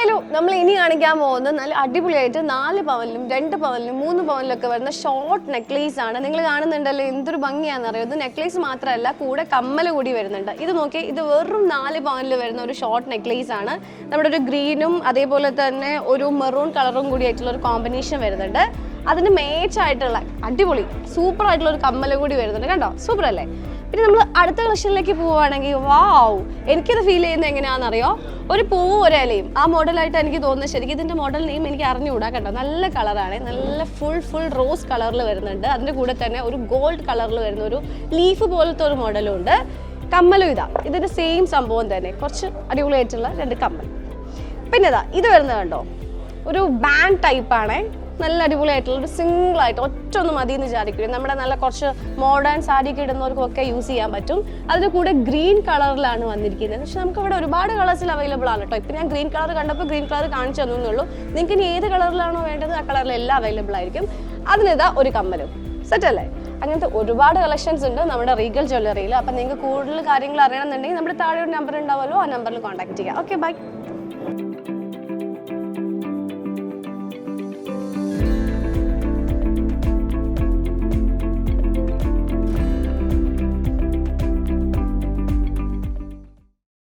Hello നമ്മൾ ഇനി കാണിക്കാൻ പോകുന്നത് നല്ല അടിപൊളിയായിട്ട് നാല് പവനിലും രണ്ട് പവനിലും മൂന്ന് പവനിലൊക്കെ വരുന്ന ഷോർട്ട് നെക്ലേസ് ആണ്. നിങ്ങൾ കാണുന്നുണ്ടല്ലോ എന്തൊരു ഭംഗിയാണെന്ന് അറിയാം ഇത് നെക്ലേസ് മാത്രമല്ല കൂടെ കമ്മൽ കൂടി വരുന്നുണ്ട്. ഇത് നോക്കി ഇത് വെറും നാല് പവനിൽ വരുന്ന ഒരു ഷോർട്ട് നെക്ലേസ് ആണ്. നമ്മുടെ ഒരു ഗ്രീനും അതേപോലെ തന്നെ ഒരു മെറൂൺ കളറും കൂടി ആയിട്ടുള്ള ഒരു കോമ്പിനേഷൻ വരുന്നുണ്ട്. അതിന് മേച്ചായിട്ടുള്ള അടിപൊളി സൂപ്പർ ആയിട്ടുള്ള ഒരു കമ്മലും കൂടി വരുന്നുണ്ട്. കണ്ടോ? സൂപ്പർ അല്ലേ? പിന്നെ നമ്മൾ അടുത്ത കളക്ഷനിലേക്ക് പോവുകയാണെങ്കിൽ വാവ് എനിക്കത് ഫീൽ ചെയ്യുന്നത് എങ്ങനെയാണെന്നറിയോ? ഒരു പൂവ് ഒരു ഇലയും. ആ മോഡലായിട്ട് എനിക്ക് തോന്നുന്നത് ശരിക്കും ഇതിന്റെ മോഡൽ നെയിം എനിക്ക് അറിഞ്ഞുകൂടാ കേട്ടോ. നല്ല കളറാണ്. നല്ല ഫുൾ ഫുൾ റോസ് കളറിൽ വരുന്നുണ്ട്. അതിന്റെ കൂടെ തന്നെ ഒരു ഗോൾഡ് കളറിൽ വരുന്ന ഒരു ലീഫ് പോലത്തെ ഒരു മോഡലും ഉണ്ട്. കമ്മലും ഇതാ. ഇതിന്റെ സെയിം സംഭവം തന്നെ. കുറച്ച് അടിപൊളിയായിട്ടുള്ള രണ്ട് കമ്മൽ. പിന്നെ ഇതാ ഇത് വരുന്നത് കണ്ടോ? ഒരു ബാൻഡ് ടൈപ്പാണ് നല്ല അടിപൊളിയായിട്ടുള്ള ഒരു സിംഗിൾ ആയിട്ട് ഒറ്റ ഒന്ന് മതി എന്ന് വിചാരിക്കും. നമ്മുടെ നല്ല കുറച്ച് മോഡേൺ സാരിയൊക്കെ ഇടുന്നവർക്കൊക്കെ യൂസ് ചെയ്യാൻ പറ്റും. അതിന് കൂടെ ഗ്രീൻ കളറിലാണ് വന്നിരിക്കുന്നത്. പക്ഷെ നമുക്ക് ഇവിടെ ഒരുപാട് കളേഴ്സിൽ അവൈലബിൾ ആണ് കേട്ടോ ഇപ്പം ഞാൻ ഗ്രീൻ കളർ കണ്ടപ്പോൾ ഗ്രീൻ കളർ കാണിച്ചു തന്നുള്ളൂ നിങ്ങൾക്ക് ഇനി ഏത് കളറിലാണോ വേണ്ടത് ആ കളറിൽ എല്ലാം അവൈലബിൾ ആയിരിക്കും. അതിനിതാ ഒരു കമ്മലും. സെറ്റ് അല്ലേ? അങ്ങനത്തെ ഒരുപാട് കളക്ഷൻസ് ഉണ്ട് നമ്മുടെ റീഗൽ ജ്വല്ലറിയിൽ അപ്പം നിങ്ങൾക്ക് കൂടുതൽ കാര്യങ്ങൾ അറിയണമെന്നുണ്ടെങ്കിൽ നമ്മുടെ താഴെ ഒരു നമ്പർ ഉണ്ടാവുമല്ലോ. ആ നമ്പറിൽ കോൺടാക്ട് ചെയ്യാം. Okay bye